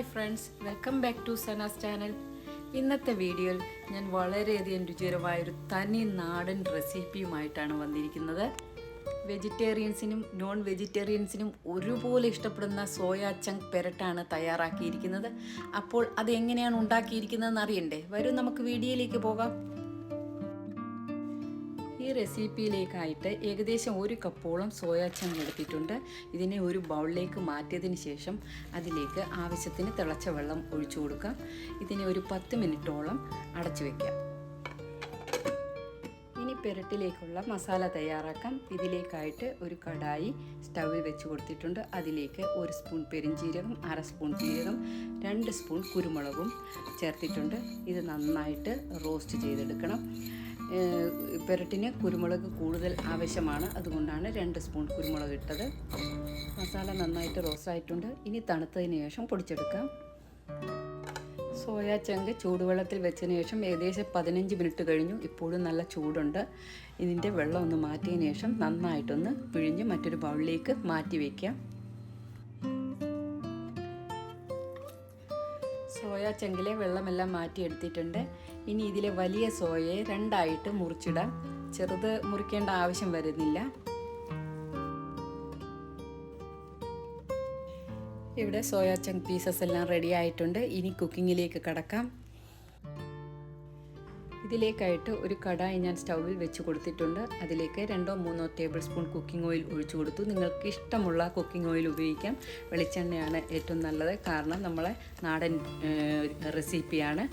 Hi friends welcome back to Sana's channel. ഇന്നത്തെ വീഡിയോയിൽ ഞാൻ വളരെയധികം രുചികരമായൊരു തനി നാടൻ റെസിപ്പിയുമായിട്ടാണ് വന്നിരിക്കുന്നത്. വെജിറ്റേറിയൻസിനും നോൺ വെജിറ്റേറിയൻസിനും ഒരുപോലെ ഇഷ്ടപ്പെടുന്ന സോയാ ചങ്ക് പെരട്ടാണ് തയ്യാറാക്കിയിരിക്കുന്നത്. അപ്പോൾ അത് എങ്ങനെയാണ് ഉണ്ടാക്കിയിരിക്കുന്നതെന്ന് അറിയണ്ടേ? വരും നമുക്ക് വീഡിയോയിലേക്ക് പോകാം. ഈ റെസിപ്പിയിലേക്കായിട്ട് ഏകദേശം ഒരു കപ്പോളം സോയാ ചങ്ക് എടുത്തിട്ടുണ്ട്. ഇതിനെ ഒരു ബൗളിലേക്ക് മാറ്റിയതിന് ശേഷം അതിലേക്ക് ആവശ്യത്തിന് തിളച്ച വെള്ളം ഒഴിച്ചു കൊടുക്കാം. ഇതിനെ ഒരു പത്ത് മിനിറ്റോളം അടച്ചു വയ്ക്കാം ഇനി പെരട്ടിലേക്കുള്ള മസാല തയ്യാറാക്കാം. ഇതിലേക്കായിട്ട് ഒരു കടായി സ്റ്റൗവിൽ വെച്ച് കൊടുത്തിട്ടുണ്ട്. അതിലേക്ക് ഒരു സ്പൂൺ പെരിഞ്ജീരകം അര സ്പൂൺ ജീരകം രണ്ട് സ്പൂൺ കുരുമുളകും ചേർത്തിട്ടുണ്ട്. ഇത് നന്നായിട്ട് റോസ്റ്റ് ചെയ്തെടുക്കണം. പെരട്ടിന് കുരുമുളക് കൂടുതൽ ആവശ്യമാണ്. അതുകൊണ്ടാണ് രണ്ട് സ്പൂൺ കുരുമുളക് ഇട്ടത്. മസാല നന്നായിട്ട് റോസ്റ്റായിട്ടുണ്ട് ഇനി തണുത്തതിന് ശേഷം പൊടിച്ചെടുക്കാം. സോയാ ചങ്ക് ചൂടുവെള്ളത്തിൽ വെച്ചതിന് ശേഷം ഏകദേശം പതിനഞ്ച് മിനിറ്റ് കഴിഞ്ഞു. ഇപ്പോഴും നല്ല ചൂടുണ്ട്. ഇതിന്റെ വെള്ളം ഒന്ന് മാറ്റിയതിന് ശേഷം നന്നായിട്ടൊന്ന് പിഴിഞ്ഞ് മറ്റൊരു ബൗളിലേക്ക് മാറ്റി വയ്ക്കാം. സോയ ചെങ്കിലെ വെള്ളമെല്ലാം മാറ്റിയെടുത്തിട്ടുണ്ട്. ഇനി ഇതിലെ വലിയ സോയയെ രണ്ടായിട്ട് മുറിച്ചിടാം. ചെറുത് മുറിക്കേണ്ട ആവശ്യം വരുന്നില്ല. ഇവിടെ സോയാ ചങ്ക് പീസസ് എല്ലാം റെഡി ആയിട്ടുണ്ട്. ഇനി കുക്കിങ്ങിലേക്ക് കടക്കാം. ഇതിലേക്കായിട്ട് ഒരു കടായി ഞാൻ സ്റ്റൗവിൽ വെച്ച് കൊടുത്തിട്ടുണ്ട്. അതിലേക്ക് രണ്ടോ മൂന്നോ ടേബിൾ സ്പൂൺ കുക്കിംഗ് ഓയിൽ ഒഴിച്ചു കൊടുത്തു. നിങ്ങൾക്ക് ഇഷ്ടമുള്ള കുക്കിംഗ് ഓയിൽ ഉപയോഗിക്കാം. വെളിച്ചെണ്ണയാണ് ഏറ്റവും നല്ലത്. കാരണം നമ്മളെ നാടൻ റെസിപ്പിയാണ്.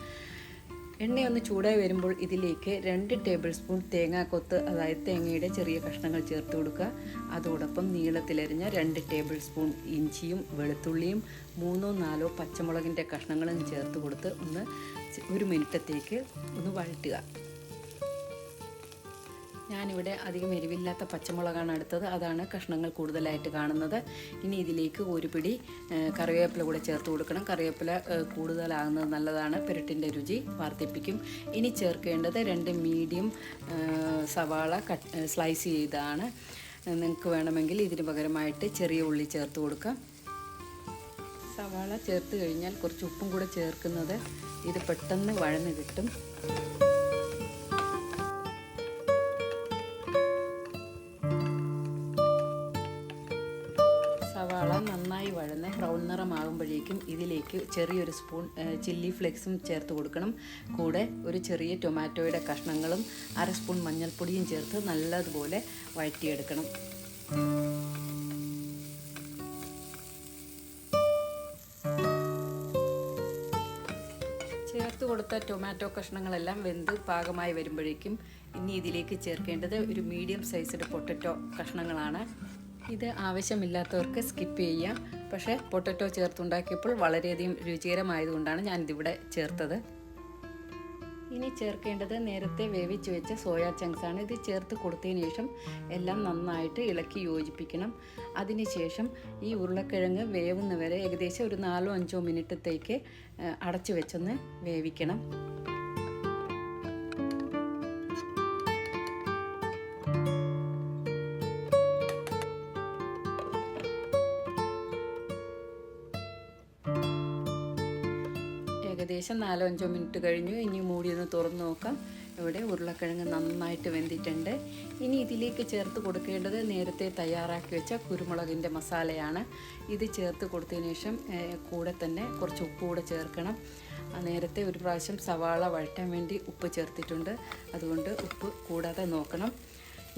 എണ്ണയൊന്ന് ചൂടായി വരുമ്പോൾ ഇതിലേക്ക് രണ്ട് ടേബിൾ സ്പൂൺ തേങ്ങാക്കൊത്ത് അതായത് തേങ്ങയുടെ ചെറിയ കഷ്ണങ്ങൾ ചേർത്ത് കൊടുക്കുക. അതോടൊപ്പം നീളത്തിലരിഞ്ഞ രണ്ട് ടേബിൾ സ്പൂൺ ഇഞ്ചിയും വെളുത്തുള്ളിയും മൂന്നോ നാലോ പച്ചമുളകിന്റെ കഷ്ണങ്ങളും ചേർത്ത് കൊടുത്ത് ഒന്ന് ഒരു മിനിറ്റത്തേക്ക് ഒന്ന് വഴറ്റുക. ഞാനിവിടെ അധികം എരിവില്ലാത്ത പച്ചമുളകാണ് എടുത്തത് അതാണ് കഷ്ണങ്ങൾ കൂടുതലായിട്ട് കാണുന്നത്. ഇനി ഇതിലേക്ക് ഒരു പിടി കറിവേപ്പില കൂടെ ചേർത്ത് കൊടുക്കണം. കറിവേപ്പില കൂടുതലാകുന്നത് നല്ലതാണ്. പെരട്ടിന്റെ രുചി വർദ്ധിപ്പിക്കും. ഇനി ചേർക്കേണ്ടത് രണ്ട് മീഡിയം സവാള കട്ട് സ്ലൈസ് ചെയ്താണ്. നിങ്ങൾക്ക് വേണമെങ്കിൽ ഇതിന് പകരമായിട്ട് ചെറിയ ഉള്ളി ചേർത്ത് കൊടുക്കാം. സവാള ചേർത്ത് കഴിഞ്ഞാൽ കുറച്ച് ഉപ്പും കൂടെ ചേർക്കുന്നത് ഇത് പെട്ടെന്ന് വഴന്ന് കിട്ടും. നിറമാകുമ്പോഴേക്കും ഇതിലേക്ക് ചെറിയൊരു സ്പൂൺ ചില്ലി ഫ്ലെക്സും ചേർത്ത് കൊടുക്കണം. കൂടെ ഒരു ചെറിയ ടൊമാറ്റോയുടെ കഷ്ണങ്ങളും അര സ്പൂൺ മഞ്ഞൾപ്പൊടിയും ചേർത്ത് നല്ലതുപോലെ വഴറ്റിയെടുക്കണം. ചേർത്ത് കൊടുത്ത ടൊമാറ്റോ കഷ്ണങ്ങളെല്ലാം വെന്ത് പാകമായി വരുമ്പോഴേക്കും ഇനി ഇതിലേക്ക് ചേർക്കേണ്ടത് ഒരു മീഡിയം സൈസ്ഡ് പൊട്ടറ്റോ കഷ്ണങ്ങളാണ്. ഇത് ആവശ്യമില്ലാത്തവർക്ക് സ്കിപ്പ് ചെയ്യാം. പക്ഷേ പൊട്ടറ്റോ ചേർത്തുണ്ടാക്കിയപ്പോൾ വളരെയധികം രുചികരമായതുകൊണ്ടാണ് ഞാനിതിവിടെ ചേർത്തത്. ഇനി ചേർക്കേണ്ടത് നേരത്തെ വേവിച്ച് വെച്ച സോയാ ചങ്ക്സ് ആണ്. ഇത് ചേർത്ത് കൊടുത്തതിന് ശേഷം എല്ലാം നന്നായിട്ട് ഇളക്കി യോജിപ്പിക്കണം. അതിനുശേഷം ഈ ഉരുളക്കിഴങ്ങ് വേവുന്നവരെ ഏകദേശം ഒരു നാലോ അഞ്ചോ മിനിറ്റത്തേക്ക് അടച്ചു വെച്ചൊന്ന് വേവിക്കണം. ഏകദേശം നാലോ അഞ്ചോ മിനിറ്റ് കഴിഞ്ഞു. ഇനി മൂടി ഒന്ന് തുറന്ന് നോക്കാം. ഇവിടെ ഉരുളക്കിഴങ്ങ് നന്നായിട്ട് വെന്തിട്ടുണ്ട്. ഇനി ഇതിലേക്ക് ചേർത്ത് കൊടുക്കേണ്ടത് നേരത്തെ തയ്യാറാക്കി വെച്ച കുരുമുളകിന്റെ മസാലയാണ്. ഇത് ചേർത്ത് കൊടുത്തതിന് ശേഷം കൂടെ തന്നെ കുറച്ച് ഉപ്പ് കൂടെ ചേർക്കണം. നേരത്തെ ഒരു പ്രാവശ്യം സവാള വഴറ്റാൻ വേണ്ടി ഉപ്പ് ചേർത്തിട്ടുണ്ട്. അതുകൊണ്ട് ഉപ്പ് കൂടാതെ നോക്കണം.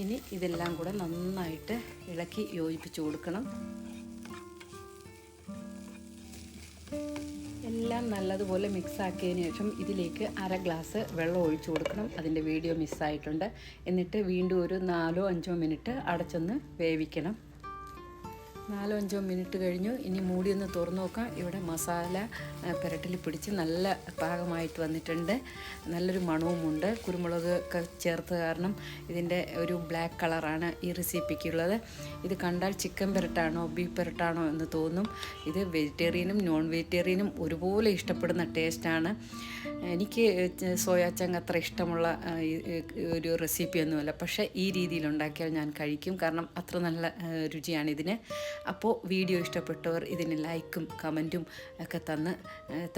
ഇനി ഇതെല്ലാം കൂടെ നന്നായിട്ട് ഇളക്കി യോജിപ്പിച്ച് കൊടുക്കണം. എല്ലാം നല്ലതുപോലെ മിക്സ് ആക്കിയതിന് ശേഷം ഇതിലേക്ക് അര ഗ്ലാസ് വെള്ളം ഒഴിച്ച് കൊടുക്കണം. അതിന്റെ വീഡിയോ മിസ്സായിട്ടുണ്ട്. എന്നിട്ട് വീണ്ടും ഒരു നാലോ അഞ്ചോ മിനിറ്റ് അടച്ചൊന്ന് വേവിക്കണം. നാലോ അഞ്ചോ മിനിറ്റ് കഴിഞ്ഞു. ഇനി മൂടി ഒന്ന് തുറന്നു നോക്കാം. ഇവിടെ മസാല പുരട്ടിൽ പിടിച്ച് നല്ല പാകമായിട്ട് വന്നിട്ടുണ്ട്. നല്ലൊരു മണവുമുണ്ട്. കുരുമുളക് ഒക്കെ ചേർത്ത് കാരണം ഇതിന്റെ ഒരു ബ്ലാക്ക് കളറാണ് ഈ റെസിപ്പിക്കുള്ളത്. ഇത് കണ്ടാൽ ചിക്കൻ പെരട്ടാണോ ബീഫ് പെരട്ടാണോ എന്ന് തോന്നും. ഇത് വെജിറ്റേറിയനും നോൺ വെജിറ്റേറിയനും ഒരുപോലെ ഇഷ്ടപ്പെടുന്ന ടേസ്റ്റാണ് എനിക്ക് സോയാച്ചങ്ങ് അത്ര ഇഷ്ടമുള്ള ഒരു റെസിപ്പിയൊന്നുമല്ല. പക്ഷേ ഈ രീതിയിൽ ഉണ്ടാക്കിയാൽ ഞാൻ കഴിക്കും. കാരണം അത്ര നല്ല രുചിയാണ് ഇതിന്. അപ്പോൾ വീഡിയോ ഇഷ്ടപ്പെട്ടവർ ഇതിന് ലൈക്കും കമന്റും ഒക്കെ തന്ന്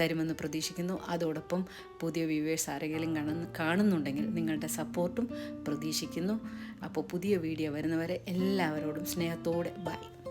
തരുമെന്ന് പ്രതീക്ഷിക്കുന്നു. അതോടൊപ്പം പുതിയ വ്യൂവേഴ്സ് ആരെങ്കിലും കാണുന്ന കാണുന്നുണ്ടെങ്കിൽ നിങ്ങളുടെ സപ്പോർട്ടും പ്രതീക്ഷിക്കുന്നു. അപ്പോൾ പുതിയ വീഡിയോ വരുന്നവരെ എല്ലാവരോടും സ്നേഹത്തോടെ ബൈ.